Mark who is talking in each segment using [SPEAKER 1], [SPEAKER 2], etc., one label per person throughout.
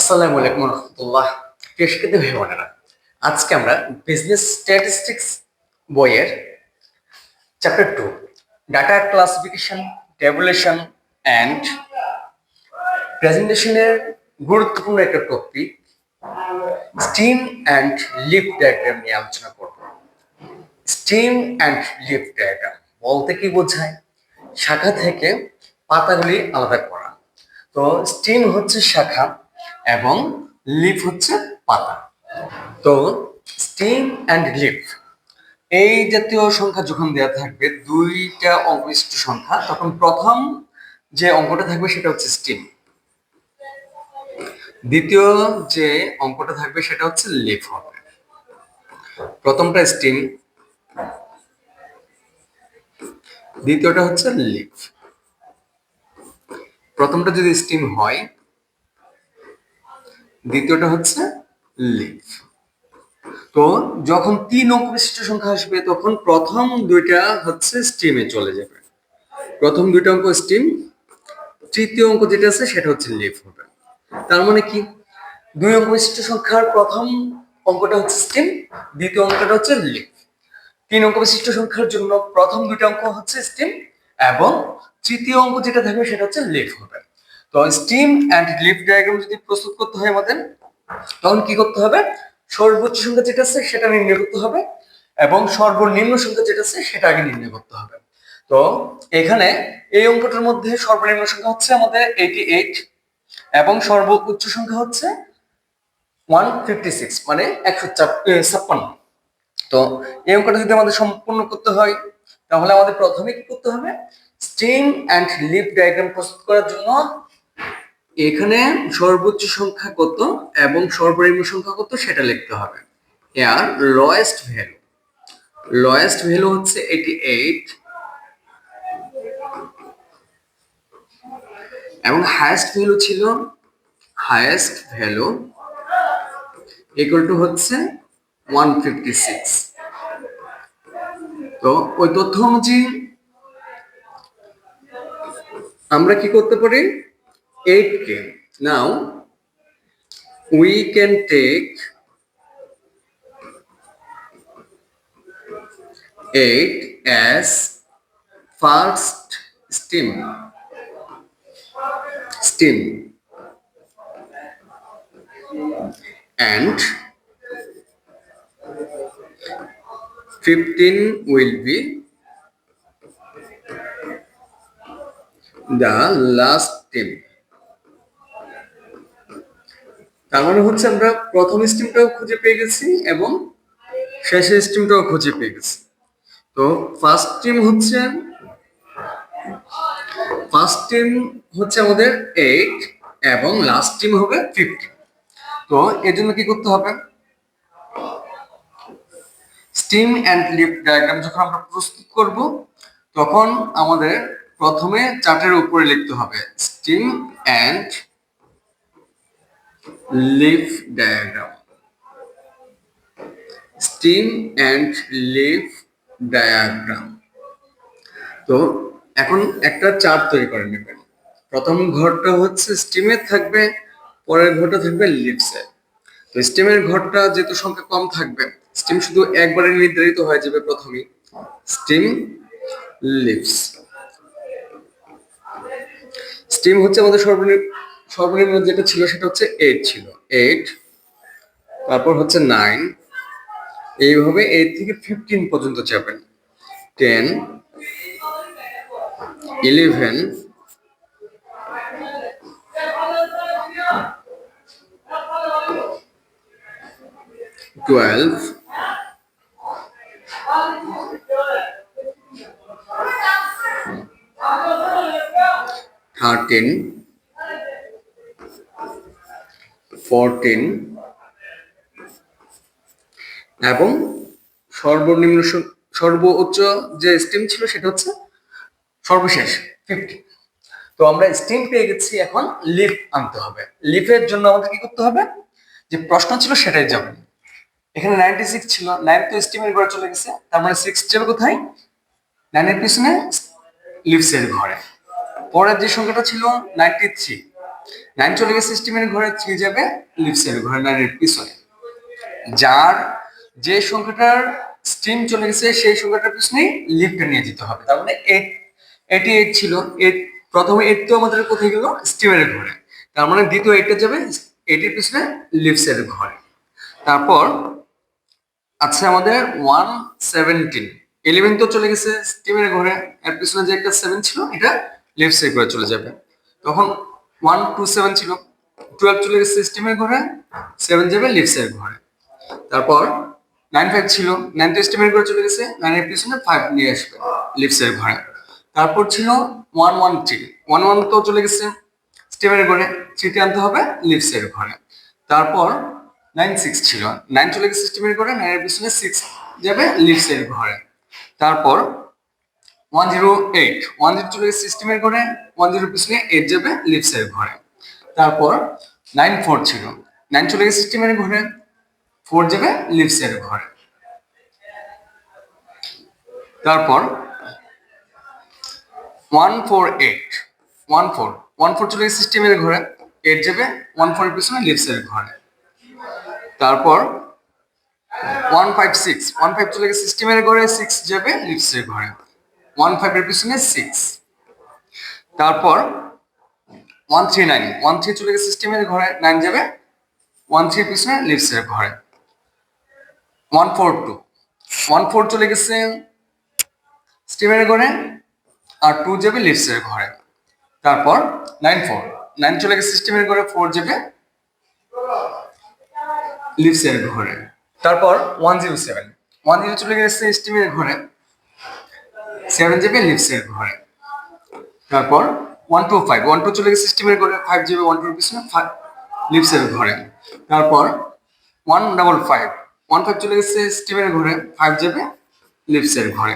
[SPEAKER 1] আসসালামু আলাইকুম রহমতুল্লাহ পেশকেতে ভাই বোনেরা আজকে আমরা বিজনেস স্ট্যাটিস্টিক্স বইয়ের chapter two data classification tabulation and প্রেজেন্টেশনের গুরুত্বপূর্ণ একটা topic stem and leaf diagram নিয়ে আলোচনা করব স্টিম অ্যান্ড লিপ ডায়াগ্রাম বলতে কি বোঝায় শাখা থেকে পাতাগুলি আলাদা করা তো স্টিম হচ্ছে শাখা এবং লিফ হচ্ছে পাতা তো স্টিম অ্যান্ড লিফ এই জাতীয় সংখ্যা যখন দেওয়া থাকবে দুইটা অবিষ্ট সংখ্যা তখন প্রথম যে অঙ্কটা থাকবে সেটা হচ্ছে স্টিম দ্বিতীয় যে অঙ্কটা থাকবে সেটা হচ্ছে লিফ হবে প্রথমটা স্টিম দ্বিতীয়টা হচ্ছে লিফ প্রথমটা যদি স্টিম হয় দ্বিতীয়টা হচ্ছে লিভ তো যখন তিন অঙ্ক বিশিষ্ট সংখ্যা আসবে তখন প্রথম দুইটা হচ্ছে স্টিমে চলে যাবে প্রথম দুইটা অঙ্ক স্টিম তৃতীয় অঙ্ক যেটা আছে সেটা হচ্ছে লিভ হবে তার মানে কি দুই অঙ্ক বিশিষ্ট সংখ্যার প্রথম অঙ্কটা হচ্ছে স্টিম দ্বিতীয় অঙ্কটা হচ্ছে লিভ তিন অঙ্ক বিশিষ্ট সংখ্যার জন্য প্রথম দুইটা অঙ্ক হচ্ছে স্টিম এবং তৃতীয় অঙ্ক যেটা থাকবে সেটা হচ্ছে লিভ হবে তো স্টিম অ্যান্ড লিফট ডায়াগ্রাম যদি প্রস্তুত করতে হয় আমাদের তখন কি করতে হবে সর্বোচ্চ সংখ্যা যেটা আছে সেটা নির্ণয় করতে হবে এবং সর্বনিম্ন সংখ্যা যেটা আছে সেটা আগে নির্ণয় করতে হবে তো এখানে এই অঙ্কটার মধ্যে সর্বনিম্ন সংখ্যা হচ্ছে আমাদের এইটি এইট এবং সর্বোচ্চ সংখ্যা হচ্ছে ওয়ান ফিফটি সিক্স মানে একশো ছাপ্পান্ন তো এই অঙ্কটা যদি আমাদের সম্পূর্ণ করতে হয় তাহলে আমাদের প্রথমে কি করতে হবে স্টিম অ্যান্ড লিপ ডায়াগ্রাম প্রস্তুত করার জন্য এখানে সর্বোচ্চ সংখ্যা কত এবং সর্বনিম্ন সংখ্যা কত সেটা লিখতে হবে এর লয়েস্ট ভ্যালু লয়েস্ট ভ্যালু হচ্ছে এটি এইট এবং হায়েস্ট ভ্যালু ছিল হায়েস্ট ভ্যালু ইকুয়াল টু হচ্ছে ওয়ান ফিফটি সিক্স তো ওই তথ্য অনুযায়ী আমরা কি করতে পারি 8k. Now, we can take 8 as first stem. Stem And 15 will be the last stem. তার মানে হচ্ছে আমরা প্রথম স্টিমটাও খুঁজে পেয়ে গেছি এবং শেষের স্টিমটাও খুঁজে পেয়ে গেছি তো ফার্স্ট স্টিম হচ্ছে ফার্স্ট টিম হচ্ছে আমাদের এইট এবং লাস্ট টিম হবে ফিফটি তো এর জন্য কি করতে হবে স্টিম অ্যান্ড লিফট ডায়াগ্রাম যখন আমরা প্রস্তুত করব তখন আমাদের প্রথমে চার্টের উপরে লিখতে হবে stem and leaf diagram stem and leaf diagram তো এখন একটা চার্ট তৈরি করে নেবেন প্রথম ঘরটা হচ্ছে স্টিমের থাকবে পরের ঘরটা থাকবে লিপসে তো স্টিমের ঘরটা যেহেতু সংখ্যা কম থাকবে স্টিম শুধু একবারে নির্ধারিত হয়ে যাবে প্রথমেই স্টিম লিপস স্টিম হচ্ছে আমাদের সর্বনিম্ন সর্বনিম্ন যেটা ছিল সেটা হচ্ছে এইট ছিল এইট তারপর হচ্ছে নাইন এইভাবে এইট থেকে ফিফটিন পর্যন্ত যাবেন ten eleven twelve thirteen fourteen এবং সর্বনিম্ন সর্বোচ্চ যে স্টিম ছিল সেটা হচ্ছে সর্বশেষ ফিফটি তো আমরা স্টিম পেয়ে গেছি এখন লিফ আনতে হবে লিফের জন্য আমাদের কি করতে হবে যে প্রশ্ন ছিল সেটাই যাবে এখানে নাইনটি সিক্স ছিল নাইন তো স্টিমের ঘরে চলে গেছে তার মানে সিক্স যাবে কোথায় নাইনের পিছনে লিপসের ঘরে পরের যে সংখ্যাটা ছিল নাইনটি থ্রি লাইন চলে গেছে স্টিমের ঘরে থ্রি যাবে লিপসের ঘরে লাইনের পিছনে যার যে সংখ্যাটার স্টিম চলে গেছে সেই সংখ্যাটার পিছনেই লিফটটা নিয়ে যেতে হবে তার মানে এ এটি এইট ছিল এইট প্রথমে এইট তো আমাদের কোথায় গেল স্টিমের ঘরে তার মানে দ্বিতীয় এইটটা যাবে এইটের পিছনে লিপসের ঘরে তারপর আছে আমাদের ওয়ান সেভেন্টিন ইলেভেন তো চলে গেছে স্টিমের ঘরে এর পিছনে যে একটা সেভেন ছিল এটা লেফট সাইড করে চলে যাবে তখন ওয়ান টু সেভেন ছিল টুয়েলভ চলে গেছে স্টিমের ঘরে সেভেন যাবে লিপসের ঘরে তারপর নাইন ফাইভ ছিল নাইন টু স্টিমের ঘরে চলে গেছে নাইনের পিছনে ফাইভ নিয়ে আসবে লিপসের ঘরে তারপর ছিল one one three one one তো চলে গেছে স্টিমের ঘরে থ্রিতে আনতে হবে লিপসের ঘরে তারপর নাইন সিক্স ছিল নাইন চলে গেছে স্টিমের ঘরে নাইনের পিছনে সিক্স যাবে লিপসের ঘরে তারপর one zero eight one zero চলে সিস্টেমের ঘরে ওয়ান জিরো পিছনে এইট যাবে লিফট ঘরে তারপর নাইন ফোর ছিল নাইন চলে গেছে সিস্টেমের ঘরে ফোর যাবে লিফট সাইড ঘরে তারপর one four eight one four one four চলে গেছে সিস্টেমের ঘরে এইট যাবে ওয়ান ফোরের পিছনে লিফট সাইড ঘরে তারপর one five six one five চলে গেছে সিস্টেমের ঘরে সিক্স যাবে লিফট সাইড ঘরে ওয়ান ফাইভের পিছনে সিক্স তারপর one three nine one three চলে গেছে সিস্টেমের ঘরে নাইন যাবে ওয়ান থ্রির পিছনে লিপসের ঘরে one four two one four চলে গেছে স্টিমের ঘরে আর টু যাবে লিপসের ঘরে তারপর নাইন ফোর নাইন চলে গেছে সিস্টেমের ঘরে ফোর যাবে লিপসের ঘরে তারপর one zero seven one zero চলে গেছে স্টিমের ঘরে সেভেন জিবি লিপসের ঘরে তারপর one two five one two চলে গেছে সিস্টেমের ঘরে ফাইভ জিবি ওয়ান টু পিছনে লিপসের ঘরে তারপর one double five one five চলে গেছে স্টিমের ঘরে ফাইভ জিবি লিপসের ঘরে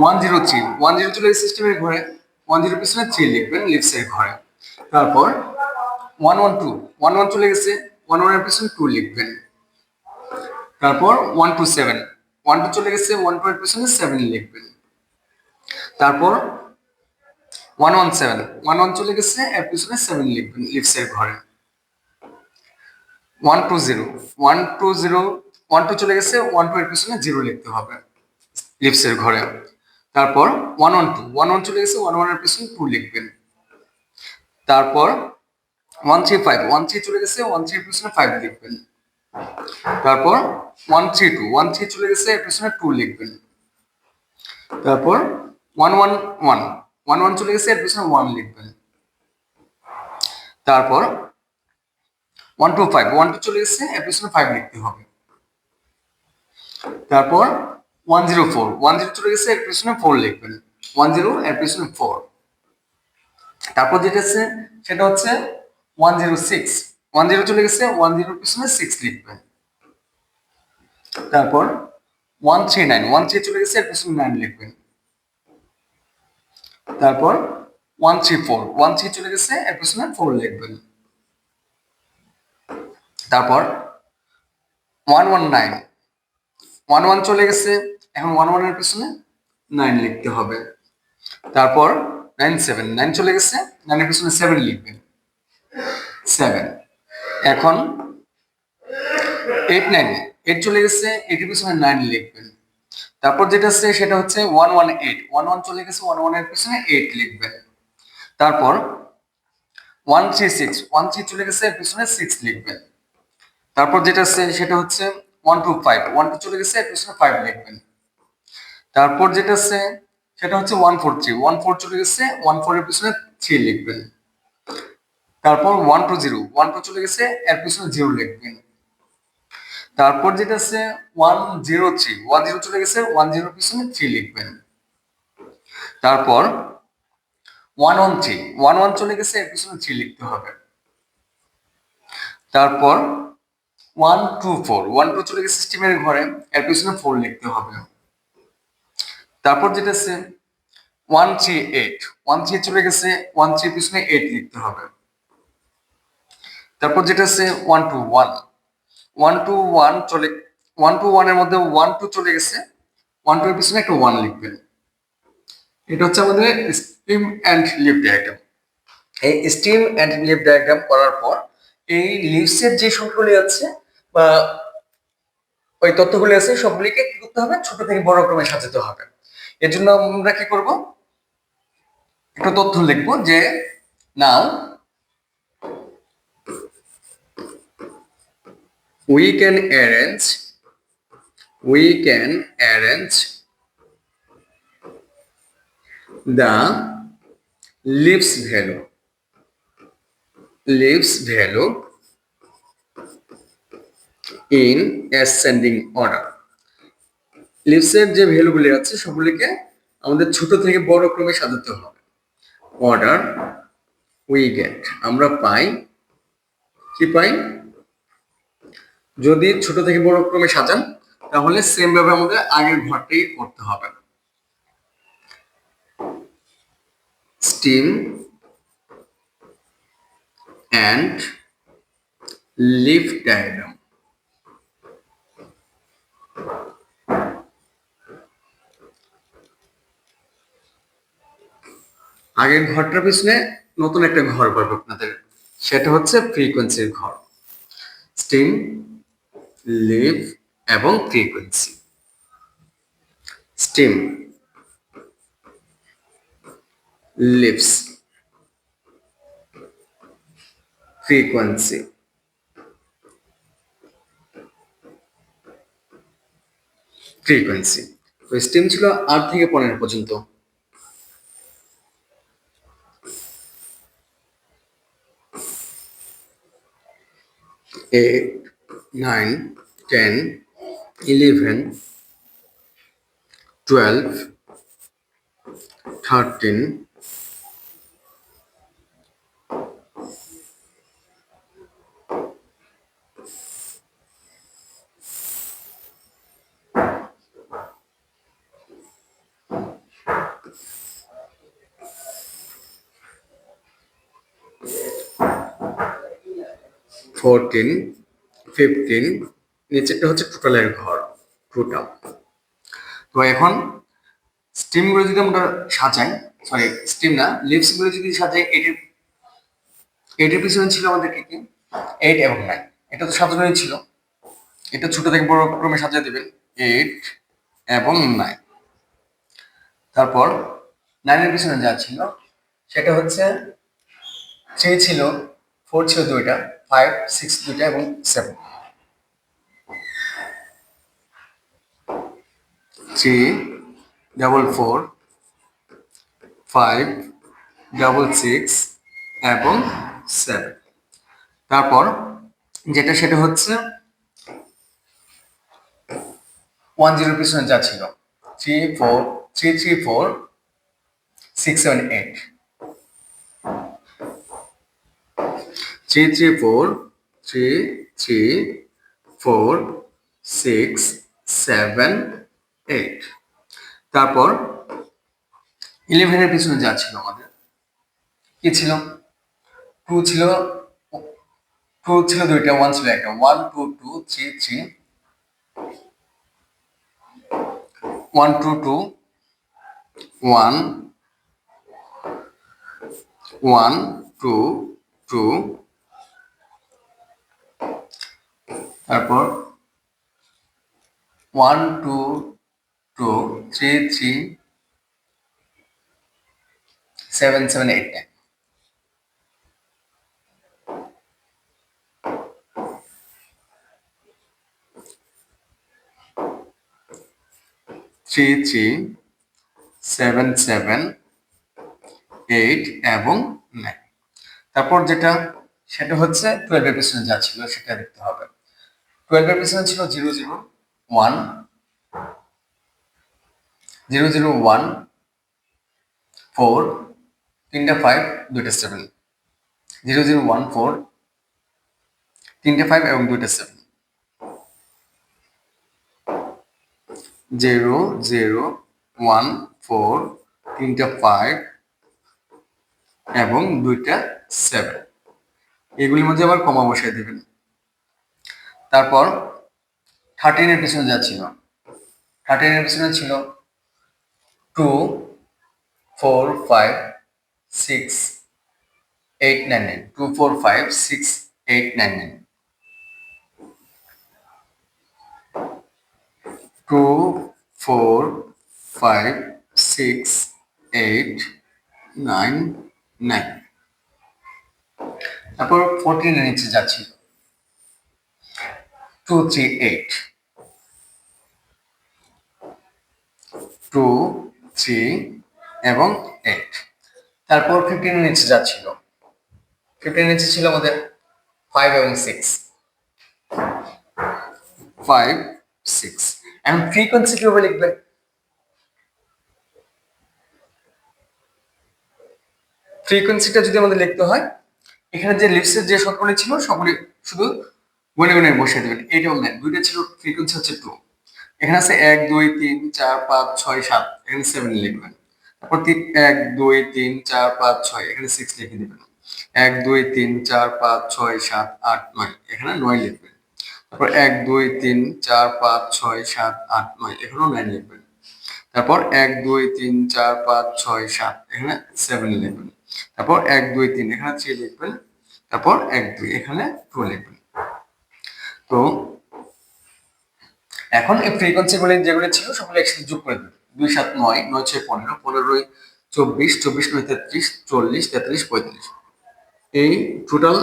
[SPEAKER 1] one zero three one zero চলে গেছে স্টিমের ঘরে ওয়ান জিরো পিছনে থ্রি লিখবেন লিপসের ঘরে তারপর one one two one one চলে গেছে ওয়ান ওয়ানের পিছনে টু লিখবেন তারপর ওয়ান টু সেভেন ওয়ানটা চলে গেছে ওয়ান পয়েন্ট পেছনে সেভেন লিখবেন তারপর one one seven one one চলে গেছে এর পিছনে সেভেন লিখবেন লিপসের ঘরে one two zero one two zero one two চলে গেছে ওয়ান টু এর পিছনে জিরো লিখতে হবে লিপসের ঘরে তারপর one one two one one চলে গেছে ওয়ান ওয়ান ওয়ানের পিছনে টু লিখবেন তারপর one three five one three চলে গেছে ওয়ান থ্রি পিছনে ফাইভ লিখবেন তারপর one three two one three চলে গেছে এর পিছনে টু লিখবেন তারপর one one one one one চলে গেছে এর পিছনে ওয়ান লিখবেন তারপর one two five one two চলে গেছে এর পিছনে ফাইভ লিখতে হবে তারপর one zero four one zero চলে গেছে এর পিছনে ফোর লিখবেন ওয়ান জিরো এর পিছনে ফোর তারপর যেটা আছে সেটা হচ্ছে one zero six one zero চলে গেছে ওয়ান জিরোর পিছনে সিক্স লিখবে তারপর one three nine one three চলে গেছে এর পিছনে নাইন লিখবে তারপর one three four one three চলে গেছে এর পিছনে ফোর লিখবেন তারপর one one nine one one চলে গেছে এখন ওয়ান ওয়ানের পিছনে নাইন লিখতে হবে তারপর নাইন সেভেন নাইন চলে গেছে নাইনের পিছনে সেভেন লিখবেন সেভেন এখন এইট নাইন এইট চলে গেছে এইটের পিছনে নাইন লিখবেন তারপর যেটা আছে সেটা হচ্ছে one one eight one one চলে গেছে ওয়ান ওয়ান এর পিছনে এইট লিখবেন তারপর one three six one three চলে গেছে এর পিছনে সিক্স লিখবেন তারপর যেটা আছে সেটা হচ্ছে one two five one two চলে গেছে এর পিছনে ফাইভ লিখবেন তারপর যেটা আছে সেটা হচ্ছে one four three one four চলে গেছে ওয়ান ফোর এর পিছনে থ্রি লিখবেন তারপর one two zero one two চলে গেছে এর পিছনে জিরো লিখবেন তারপর যেটা আছে one zero three one zero চলে গেছে ওয়ান জিরো পিছনে থ্রি লিখবেন তারপর one one three one one চলে গেছে এর পিছনে থ্রি লিখতে হবে তারপর one two four one two চলে গেছে সিস্টেমের ঘরে এর পিছনে ফোর লিখতে হবে তারপর যেটা আছে one three eight one three চলে গেছে ওয়ান থ্রি পিছনে এইট লিখতে হবে তারপর যেটা আছে one two one one two one চলে ওয়ান টু ওয়ানের মধ্যে ওয়ান টু চলে গেছে ওয়ান টু এর পিছনে একটা ওয়ান লিখবেন এটা হচ্ছে আমাদের স্টিম অ্যান্ড লিভ ডায়াগ্রাম এই স্টিম অ্যান্ড লিভ ডায়াগ্রাম করার পর এই লিভসের যে সংখ্যাগুলি আছে বা ওই তথ্যগুলি আছে সবগুলিকে কি করতে হবে ছোট থেকে বড় ক্রমে সাজাতে হবে এর জন্য আমরা কি করব একটা তথ্য লিখবো যে নাও we can arrange we can arrange the leaves value leaves value in ascending order leaves এর যে ভ্যালুগুলি আছে সবগুলিকে আমাদের ছোট থেকে বড় ক্রমে সাজাতে হবে অর্ডার উই গেট আমরা পাই কি পাই যদি ছোট থেকে বড় ক্রমে সাজান তাহলে সেম ভাবে আমাদের আগের ঘরটাই করতে হবে স্টিম অ্যান্ড লিফ ডায়াগ্রাম আগের ঘরটার পিছনে নতুন একটা ঘর করবো আপনাদের সেটা হচ্ছে ফ্রিকোয়েন্সির ঘর স্টিম লিভ এবং frequency stem leaves frequency frequency তো স্টিম ছিল আট থেকে পনেরো পর্যন্ত এ 9, 10, 11, 12, 13, 14, ফিফটিন নিচেরটা হচ্ছে টোটালের ঘর টোটাল তো এখন স্টিমগুলো যদি আমরা সাজাই সরি স্টিম না লিপসগুলো যদি সাজাই এটির এটির পিছনে ছিল আমাদের কি কি এইট এবং নাইন এটা তো সাজানো ছিল এটা ছোট থেকে বড় ক্রমে সাজিয়ে দেবেন এইট এবং নাইন তারপর নাইনের পিছনে যা ছিল সেটা হচ্ছে থ্রি ছিল ফোর ছিল দুইটা ফাইভ সিক্স দুইটা এবং seven three double four five double six এবং সেভেন তারপর যেটা সেটা হচ্ছে ওয়ান জিরোর পিছনে যা ছিল three four three three four six seven eight three three four three three four six seven eight তারপর ইলেভেনের পিছনে যা ছিল আমাদের কি ছিল টু ছিল টু ছিল দুইটা ওয়ান ছিল একটা one two two three three one two two one one two two তারপর one two two three three seven seven eight nine three three seven seven eight এবং নাইন তারপর যেটা সেটা হচ্ছে টুয়েলভের এপিসোড যা ছিল সেটা দেখতে হবে টুয়েলভের পিছনে ছিল zero zero one zero zero one four তিনটে ফাইভ দুইটা seven zero zero one four তিনটে ফাইভ এবং দুইটা seven zero zero one four তিনটা ফাইভ এবং দুইটা সেভেন এগুলির মধ্যে আবার কমা বসিয়ে দেবেন তারপর থার্টিনের পিছনে যা ছিল থার্টিনের পিছনে ছিল two four five six eight nine nine two four five six eight nine nine two four five six eight nine nine তারপর ফোরটিনের নিচে যাচ্ছিল two three eight two three এবং এইট তারপর ফিফটিনের নিচে যাচ্ছিল ফিফটিনের নিচে ছিল আমাদের ফাইভ এবং সিক্স ফাইভ সিক্স এখন ফ্রিকোয়েন্সি কিভাবে লিখবে ফ্রিকোয়েন্সিটা যদি আমাদের লিখতে হয় এখানে যে লিপসের যে সকলে ছিল সকলে শুধু মনে মনে বসে দেবেন এইটাও নেন দুইটা ছিল ফ্রিকোয়েন্সি হচ্ছে টু এখানে আছে এক দুই তিন চার পাঁচ ছয় সাত এখানে সেভেন লিখবেন তারপর তিন এক দুই তিন চার পাঁচ ছয় এখানে সিক্স লিখে দেবেন এক দুই তিন চার পাঁচ ছয় সাত আট নয় এখানে নয় লিখবেন তারপর এক দুই তিন চার পাঁচ ছয় সাত আট নয় এখানেও নাইন লিখবেন তারপর এক দুই তিন চার পাঁচ ছয় সাত এখানে সেভেন লিখবেন তারপর এক দুই তিন এখানে থ্রি লিখবেন তারপর এক দুই এখানে টু লিখবেন তো এখন এই ফ্রিকোয়েন্সিগুলি যেগুলি ছিল সবগুলো একসাথে যোগ করে দেবে দুই সাত নয় নয় ছয় পনেরো পনেরোই চব্বিশ চব্বিশ নয় তেত্রিশ চল্লিশ তেত্রিশ পঁয়ত্রিশ এই টোটাল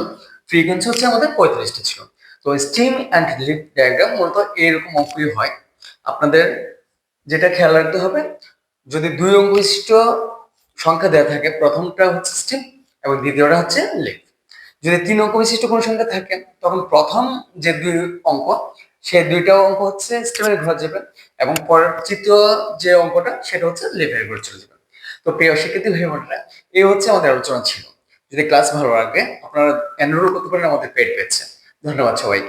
[SPEAKER 1] ফ্রিকোয়েন্সি হচ্ছে আমাদের পঁয়ত্রিশটা ছিল তো স্টিম অ্যান্ড লিপ ডায়াগ্রাম মূলত এরকম অঙ্কই হয় আপনাদের যেটা খেয়াল রাখতে হবে যদি দুই অঙ্ক সংখ্যা দেওয়া থাকে প্রথমটা হচ্ছে স্টিম এবং দ্বিতীয়টা হচ্ছে লিপ যদি তিন অঙ্ক বিশিষ্ট কোনো সংখ্যা থাকে তখন প্রথম যে দুই অঙ্ক সে দুইটা অঙ্ক হচ্ছে স্টেপের ঘর যাবে এবং পরের চিত্র যে অঙ্কটা সেটা হচ্ছে লেভের ঘর চলে যাবে তো প্রিয় শিক্ষার্থী ভাই বোনেরা এই হচ্ছে আমাদের আলোচনা ছিল যদি ক্লাস ভালো লাগে আপনারা এনরোল করতে পারেন আমাদের পেট পেয়েছে ধন্যবাদ সবাইকে